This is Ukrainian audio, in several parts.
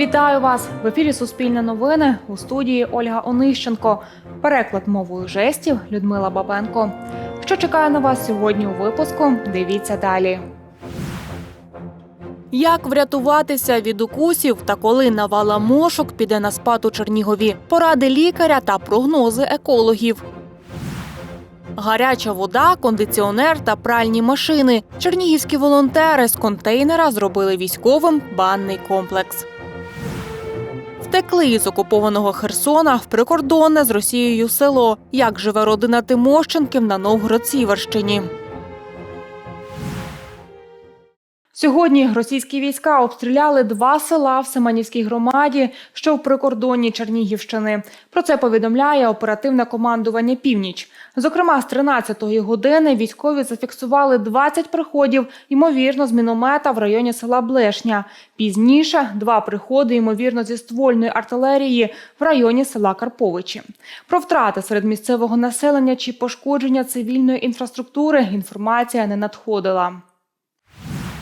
Вітаю вас в ефірі Суспільне новини у студії Ольга Онищенко. Переклад мовою жестів Людмила Бабенко. Що чекає на вас сьогодні у випуску? Дивіться далі. Як врятуватися від укусів та коли навала мошок піде на спад у Чернігові? Поради лікаря та прогнози екологів. Гаряча вода, кондиціонер та пральні машини. Чернігівські волонтери з контейнера зробили військовим банний комплекс. Втекли із окупованого Херсона в прикордонне з Росією село. Як живе родина Тимощенків на Новгород-Сіверщині. Сьогодні російські війська обстріляли два села в Семенівській громаді, що в прикордонні Чернігівщини. Про це повідомляє оперативне командування Північ. Зокрема, з 13-ї години військові зафіксували 20 приходів, ймовірно, з міномета в районі села Блешня. Пізніше два приходи, ймовірно, зі ствольної артилерії в районі села Карповичі. Про втрати серед місцевого населення чи пошкодження цивільної інфраструктури інформація не надходила.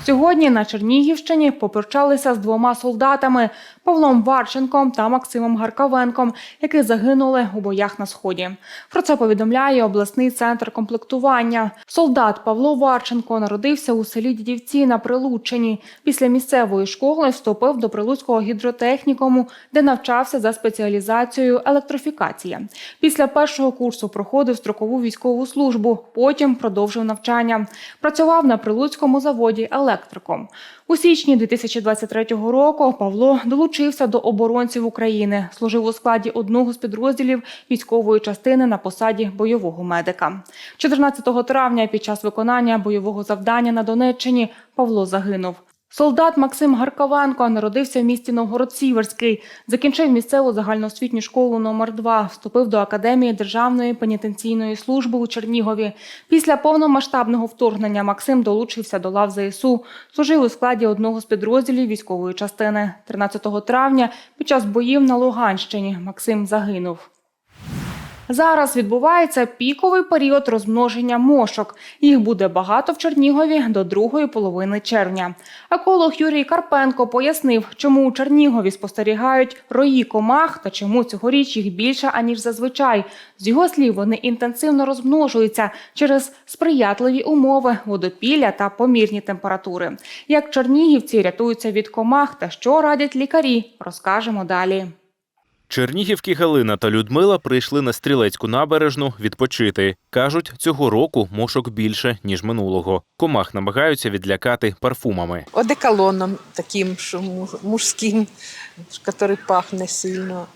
Сьогодні на Чернігівщині попрощалися з двома солдатами Павлом Варченком та Максимом Гаркавенком, які загинули у боях на сході. Про це повідомляє обласний центр комплектування. Солдат Павло Варченко народився у селі Дідівці на Прилуччині. Після місцевої школи вступив до Прилуцького гідротехнікуму, де навчався за спеціалізацією електрифікація. Після першого курсу проходив строкову військову службу. Потім продовжив навчання. Працював на Прилуцькому заводі електриком. У січні 2023 року Павло долучився до оборонців України, служив у складі одного з підрозділів військової частини на посаді бойового медика. 14 травня під час виконання бойового завдання на Донеччині Павло загинув. Солдат Максим Гаркавенко народився в місті Новгород-Сіверський, закінчив місцеву загальноосвітню школу номер 2 вступив до Академії Державної пенітенційної служби у Чернігові. Після повномасштабного вторгнення Максим долучився до лав ЗСУ, служив у складі одного з підрозділів військової частини. 13 травня під час боїв на Луганщині Максим загинув. Зараз відбувається піковий період розмноження мошок. Їх буде багато в Чернігові до другої половини червня. Еколог Юрій Карпенко пояснив, чому у Чернігові спостерігають рої комах та чому цьогоріч їх більше аніж зазвичай. З його слів, вони інтенсивно розмножуються через сприятливі умови, водопілля та помірні температури. Як чернігівці рятуються від комах та що радять лікарі, розкажемо далі. Чернігівки Галина та Людмила прийшли на стрілецьку набережну відпочити. Кажуть, цього року мошок більше ніж минулого. Комах намагаються відлякати парфумами. одеколоном таким, що мужським, який пахне сильно,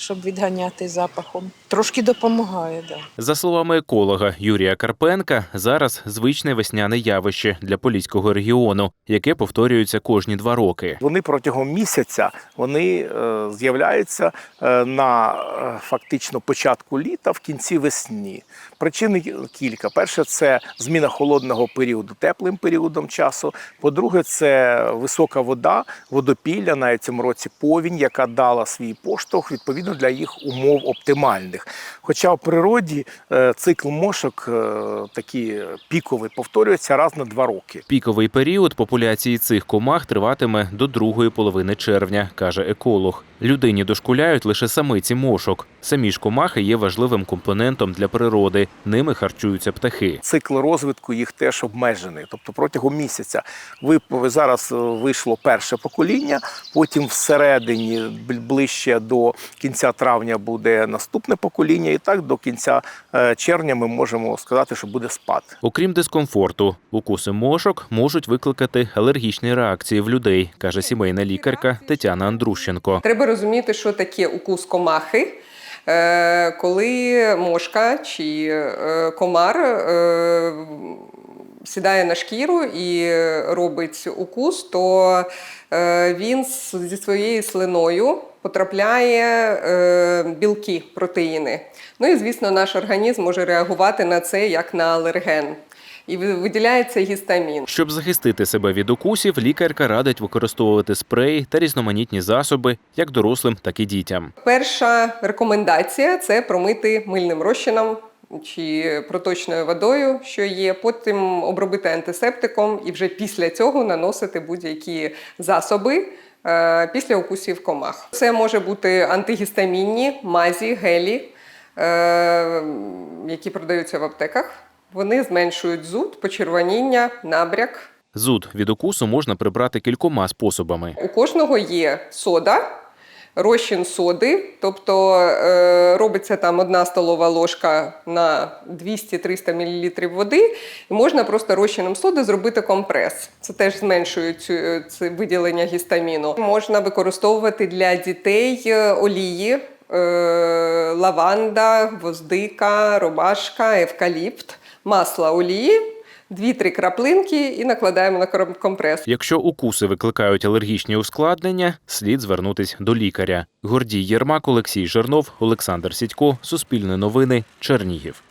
щоб відганяти запахом. Трошки допомагає, да. За словами еколога Юрія Карпенка, зараз звичне весняне явище для поліського регіону, яке повторюється кожні два роки. Вони протягом місяця вони е, з'являються е, на е, фактично початку літа в кінці весні. Причини кілька. Перше, це зміна холодного періоду теплим періодом часу. По-друге, це висока вода, водопілля на цьому році повінь, яка дала свій поштовх відповідно для їх умов оптимальних. Хоча в природі е, цикл мошок е, такий піковий повторюється раз на два роки. Піковий період популяції цих комах триватиме до другої половини червня, каже еколог. Людині дошкуляють лише самиці мошок. Самі ж комахи є важливим компонентом для природи. Ними харчуються птахи. цикл розвитку їх теж обмежений. Тобто протягом місяця ви зараз е, вийшло перше покоління, потім всередині ближче до кінця травня буде наступне покоління, і так до кінця е, червня ми можемо сказати, що буде спад. Окрім дискомфорту, укуси мошок можуть викликати алергічні реакції в людей, каже сімейна лікарка Тетяна Андрущенко. Треба розуміти, що таке укус комахи. Е, Коли мошка чи е, комар сідає на шкіру і робить укус, то він зі своєю слиною потрапляє е, білки, протеїни. Ну і звісно, наш організм може реагувати на це як на алерген. І виділяється гістамін. Щоб захистити себе від укусів, лікарка радить використовувати спреї та різноманітні засоби як дорослим, так і дітям. Перша рекомендація це промити мильним розчином чи проточною водою, що є. Потім обробити антисептиком і вже після цього наносити будь-які засоби після укусів комах. Це може бути антигістамінні, мазі, гелі, е, які продаються в аптеках. Вони зменшують зуд, почервоніння, набряк. Зуд від укусу можна прибрати кількома способами. У кожного є сода, розчин соди, тобто е, робиться там одна столова ложка на 200-300 мл води, і можна просто розчином соди зробити компрес. Це теж зменшує цю, це виділення гістаміну. Можна використовувати для дітей е, олії. е, Лаванда, гвоздика, ромашка, евкаліпт, масло олії, 2-3 краплинки і накладаємо на компрес. Якщо укуси викликають алергічні ускладнення, слід звернутись до лікаря. Гордій Єрмак, Олексій Жернов, Олександр Сідько, Суспільне новини, Чернігів.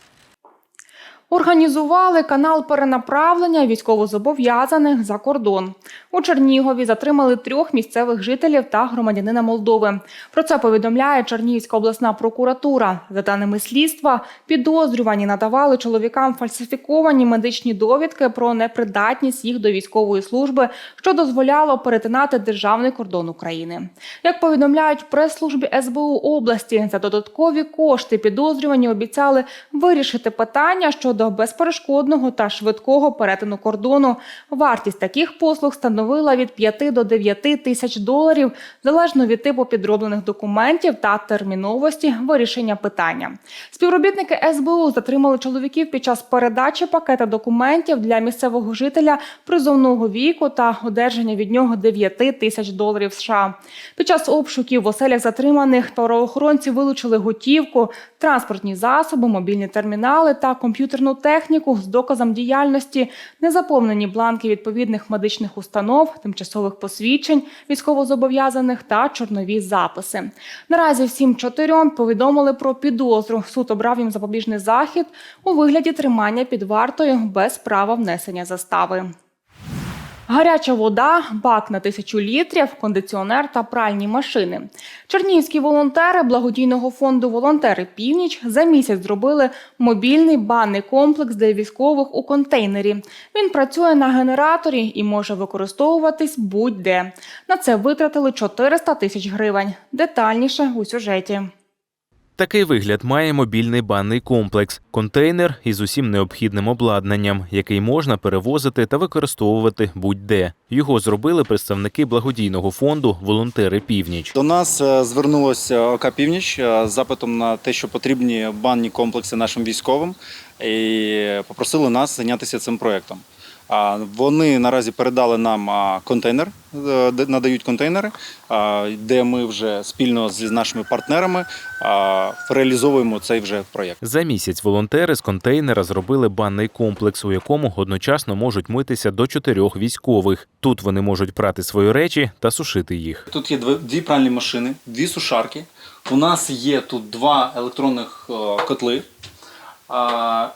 Організували канал перенаправлення військовозобов'язаних за кордон. У Чернігові затримали трьох місцевих жителів та громадянина Молдови. Про це повідомляє Чернігівська обласна прокуратура. За даними слідства, підозрювані надавали чоловікам фальсифіковані медичні довідки про непридатність їх до військової служби, що дозволяло перетинати державний кордон України. Як повідомляють прес-службі СБУ області, за додаткові кошти підозрювані обіцяли вирішити питання щодо безперешкодного та швидкого перетину кордону. Вартість таких послуг становила від 5 до 9 тисяч доларів, залежно від типу підроблених документів та терміновості вирішення питання. Співробітники СБУ затримали чоловіків під час передачі пакета документів для місцевого жителя призовного віку та одержання від нього 9 тисяч доларів США. Під час обшуків в оселях затриманих правоохоронці вилучили готівку, транспортні засоби, мобільні термінали та комп'ютерну техніку з доказом діяльності, незаповнені бланки відповідних медичних установ, тимчасових посвідчень військовозобов'язаних та чорнові записи. Наразі всім чотирьом повідомили про підозру. Суд обрав їм запобіжний захід у вигляді тримання під вартою без права внесення застави. Гаряча вода, бак на тисячу літрів, кондиціонер та пральні машини. Чернігівські волонтери благодійного фонду Волонтери Північ за місяць зробили мобільний банний комплекс для військових у контейнері. Він працює на генераторі і може використовуватись будь-де. На це витратили 400 тисяч гривень. Детальніше у сюжеті. Такий вигляд має мобільний банний комплекс, контейнер із усім необхідним обладнанням, який можна перевозити та використовувати будь-де. Його зробили представники благодійного фонду Волонтери Північ. До нас е, звернулося ОК Північ е, з запитом на те, що потрібні банні комплекси нашим військовим, і попросили нас зайнятися цим проєктом. Вони наразі передали нам контейнер, е, надають контейнери, де ми вже спільно з нашими партнерами реалізовуємо цей вже проєкт. За місяць волонтери з контейнера зробили банний комплекс, у якому одночасно можуть митися до чотирьох військових. Тут вони можуть прати свої речі та сушити їх. Тут є дві, пральні машини, дві сушарки. У нас є тут два електронних е, котли.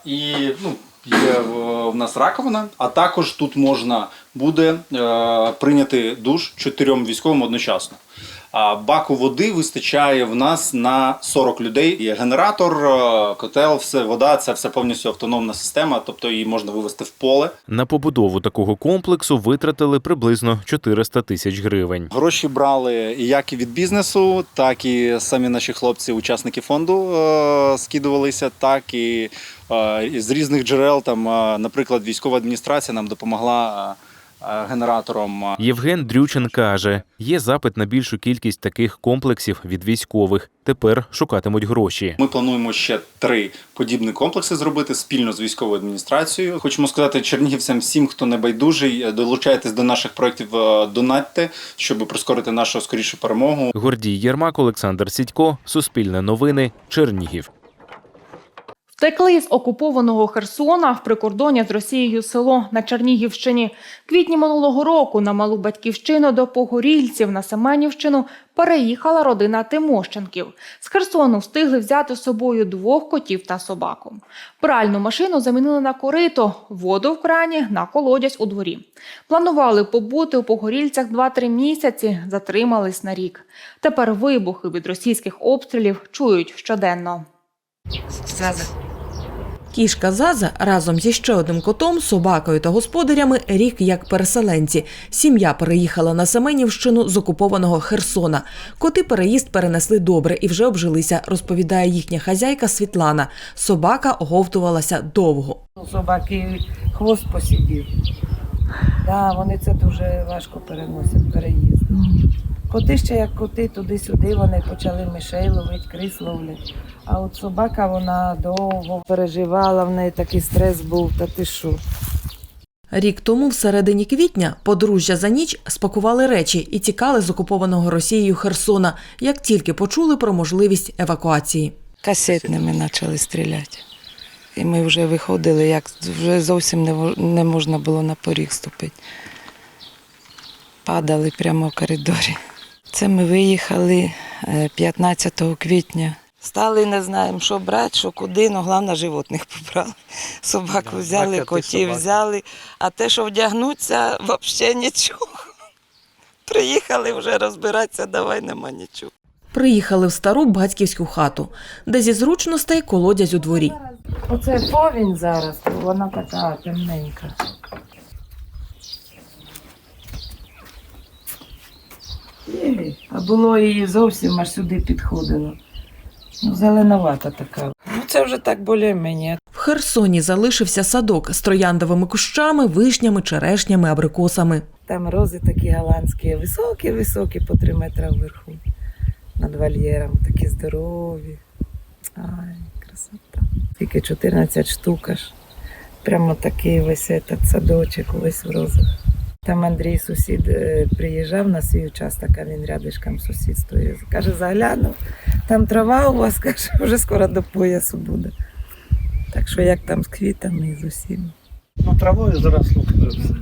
І ну, є в, в нас раковина, а також тут можна буде е, прийняти душ чотирьом військовим одночасно. А баку води вистачає в нас на 40 людей. Є генератор, е, котел, все, вода це все повністю автономна система, тобто її можна вивести в поле. На побудову такого комплексу витратили приблизно 400 тисяч гривень. Гроші брали як і від бізнесу, так і самі наші хлопці, учасники фонду, е, скидувалися, так і е, з різних джерел. Там, наприклад, військова адміністрація нам допомогла генератором. Євген Дрючен каже: є запит на більшу кількість таких комплексів від військових. Тепер шукатимуть гроші. Ми плануємо ще три подібні комплекси зробити спільно з військовою адміністрацією. Хочемо сказати чернігівцям, всім, хто не байдужий, е, долучайтесь до наших проєктів, е, донатьте, щоб прискорити нашу скорішу перемогу. Гордій Єрмак, Олександр Сідько, Суспільне новини, Чернігів. Втекли з окупованого Херсона в прикордоння з Росією село на Чернігівщині. Квітні минулого року на малу батьківщину до Погорільців на Семенівщину переїхала родина Тимощенків. З Херсону встигли взяти з собою двох котів та собаку. Пральну машину замінили на корито, воду в крані на колодязь у дворі. Планували побути у Погорільцях 2-3 місяці, затримались на рік. Тепер вибухи від російських обстрілів чують щоденно. Кішка Заза разом зі ще одним котом, собакою та господарями рік як переселенці. Сім'я переїхала на Семенівщину з окупованого Херсона. Коти переїзд перенесли добре і вже обжилися, розповідає їхня хазяйка Світлана. Собака оговтувалася довго. Собаки хвост посидів. Да, вони це дуже важко переносять, переїзд. Коти ще як коти, туди-сюди вони почали мишей ловити, крис ловлять. А от собака вона довго переживала, в неї такий стрес був, та ти що. Рік тому, в середині квітня, подружжя за ніч спакували речі і тікали з окупованого Росією Херсона, як тільки почули про можливість евакуації. Касетними почали стріляти. І ми вже виходили, як вже зовсім не, не можна було на поріг ступити. Падали прямо в коридорі. Це ми виїхали е, 15 квітня. Стали, не знаємо, що брати, що куди, ну головне животних побрали. Собаку Да, взяли, котів собак. взяли, а те, що вдягнуться, взагалі нічого. Приїхали вже розбиратися, давай нема нічого. Приїхали в стару батьківську хату, де зі зручностей колодязь у дворі. Оце повінь зараз, вона така темненька. А було її зовсім аж сюди підходило. Ну, зеленовата така. Ну, це вже так більш-мені. В Херсоні залишився садок з трояндовими кущами, вишнями, черешнями, абрикосами. Там рози такі голландські, високі-високі, по три метри вверху. Над вольєром, такі здорові. Ай, красота. Тільки 14 штук аж. Прямо такий весь этот садочок, весь в розах. Там Андрій сусід е, приїжджав на свій участок, а він рядишком сусідствує. Каже, заглянув, там трава у вас, каже, вже скоро до поясу буде. Так що як там з квітами і з усім. Ну, травою заросло все.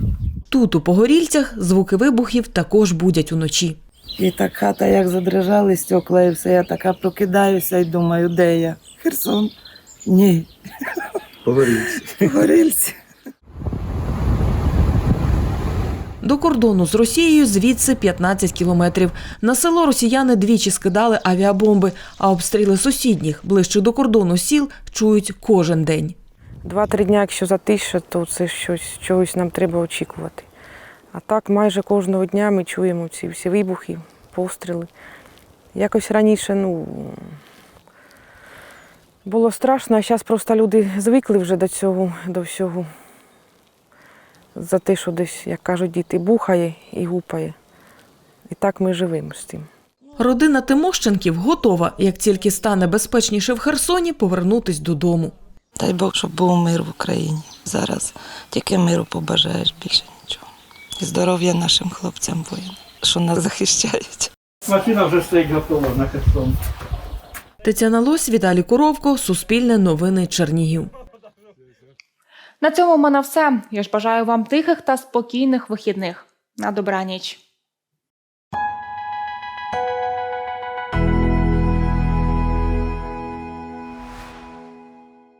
Тут, у Погорільцях, звуки вибухів також будять уночі. І так хата як задрижали стекла і все. Я така прокидаюся і думаю, де я? Херсон? Ні. Говоріть. Горільці. До кордону з Росією звідси 15 кілометрів. На село росіяни двічі скидали авіабомби, а обстріли сусідніх, ближче до кордону сіл, чують кожен день. Два-три дня, якщо затиша, то це щось чогось нам треба очікувати. А так майже кожного дня ми чуємо ці всі вибухи, постріли. Якось раніше, ну. Було страшно, а зараз просто люди звикли вже до цього, до всього. За те, що десь, як кажуть діти, бухає і гупає. І так ми живемо з цим. Родина Тимощенків готова, як тільки стане безпечніше в Херсоні, повернутись додому. Дай Бог, щоб був мир в Україні. Зараз тільки миру побажаєш більше нічого. І здоров'я нашим хлопцям воїнам, що нас захищають. Машина вже стоїть готова на Херсон. Тетяна Лось, Віталій Коровко, Суспільне новини Чернігів. На цьому в мене все. Я ж бажаю вам тихих та спокійних вихідних. На добраніч.